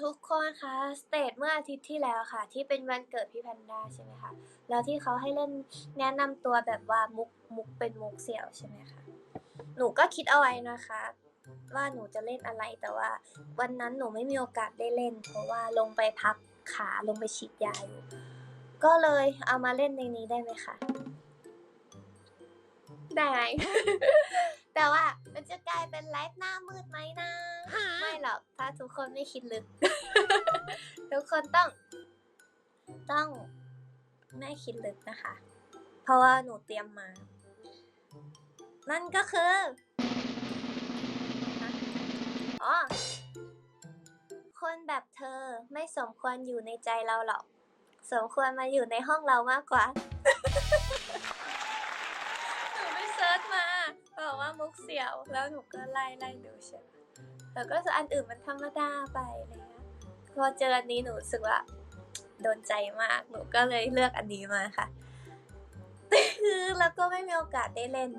ทุกคนคะสเตจเมื่ออาทิตย์ที่แล้วค่ะ ที่เป็นวันเกิดพี่แพนด้าใช่ไหมคะ แล้วที่เขาให้เล่นแนะนำตัวแบบว่ามุกมุกเป็นมุกเสี่ยวใช่ไหมคะ หนูก็คิดเอาไว้นะคะ ว่าหนูจะเล่นอะไรแต่ว่า วันนั้นหนูไม่มีโอกาสได้เล่น เพราะว่าลงไปพักขาลงไปฉีดยาอยู่ ก็เลยเอามาเล่นในนี้ได้ไหมคะ ได้ แต่ว่ามันจะกลายเป็นไลฟ์หน้ามืดไหมนะ ไม่หรอกถ้าทุกคนไม่คิดลึก ทุกคนต้อง ต้องไม่คิดลึกนะคะ เพราะว่าหนูเตรียมมา นั่นก็คือฮะอ๋อคนแบบเธอไม่สมควรอยู่ในใจเราหรอก สมควรมาอยู่ในห้องเรามากกว่า หนูไปเซิร์ชมาบอก ว่ามุกเสียวแล้วหนูก็ไล่ไล่ดูใช่ไหมแล้วก็อันอื่นมันธรรมดาไปอะไรเงี้ยพอเจออันนี้หนูรู้สึกว่าโดนใจมากหนูก็เลยเลือกอันนี้มาค่ะคือแล้วก็ไม่มีโอกาสได้เล่น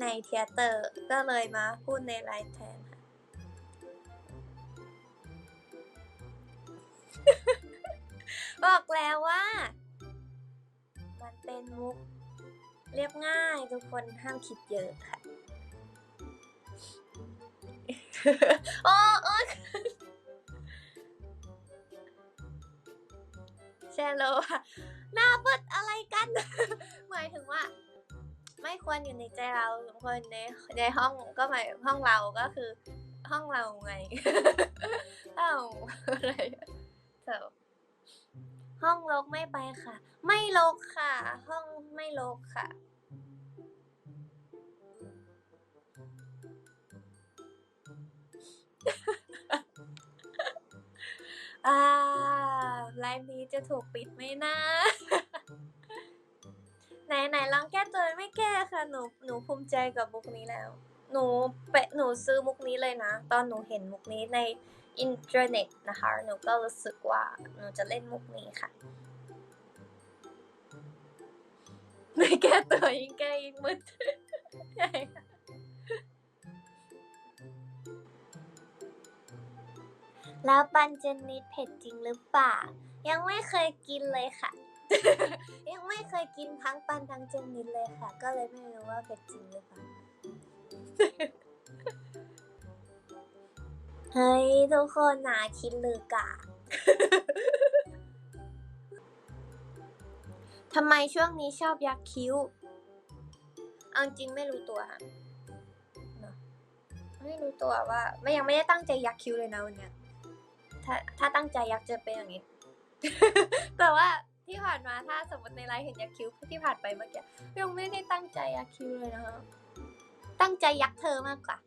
ในเทเตอร์ก็เลยมาพูดในไลฟ์แทนค่ะ บอกแล้วว่า มันเป็นมุก เรียบง่ายทุกคนห้ามคิดเยอะค่ะโอ้โอ้แชร์โลอะหน้าเปิดอะไรกัน หมายถึงว่า ไม่ควรอยู่ในใจเราทุกควรในในห้องก็หมายห้องเราก็คือ ห้องเราไงเอ้าอะไรเจ้าห้องลกไม่ไปค่ะ ไม่ลกค่ะ ห้องไม่ลกค่ะ อ่า ไลฟ์นี้จะถูกปิดไหมนะ ไหนไหนลองแก้ตัวไม่แก้ค่ะ หนูหนูภูมิใจกับมุกนี้แล้ว หนูเปะหนูซื้อมุกนี้เลยนะ ตอนหนูเห็นมุกนี้ในอินเทอร์เน็ตนะคะ หนูก็รู้สึกว่าหนูจะเล่นมุกนี้ค่ะ ไม่แก้ตัวยิ่งแก้ยิ่งมืดใช่ค่ะแล้วปันเจนนิดเผ็ดจริงหรือเปล่า ยังไม่เคยกินเลยค่ะ ยังไม่เคยกินทั้งปันทั้งเจนนิดเลยค่ะ ก็เลยไม่รู้ว่าเผ็ดจริงหรือเปล่า เฮ้ย ทุกคนนาคิดลือกะ ทำไมช่วงนี้ชอบยักคิ้ว เอาจริงไม่รู้ตัวค่ะเนอะไม่รู้ตัวว่าไม่ยังไม่ได้ตั้งใจยักคิ้วเลยนะวันเนี้ยถ้าถ้าตั้งใจยักจะเป็นอย่างนี้ แต่ว่าที่ผ่านมาถ้าสมมติในไลฟ์เห็นยักคิ้วที่ผ่านไปเมื่อกี้ยังไม่ได้ตั้งใจยักคิ้วเลยนะคะตั้งใจยักเธอมากกว่า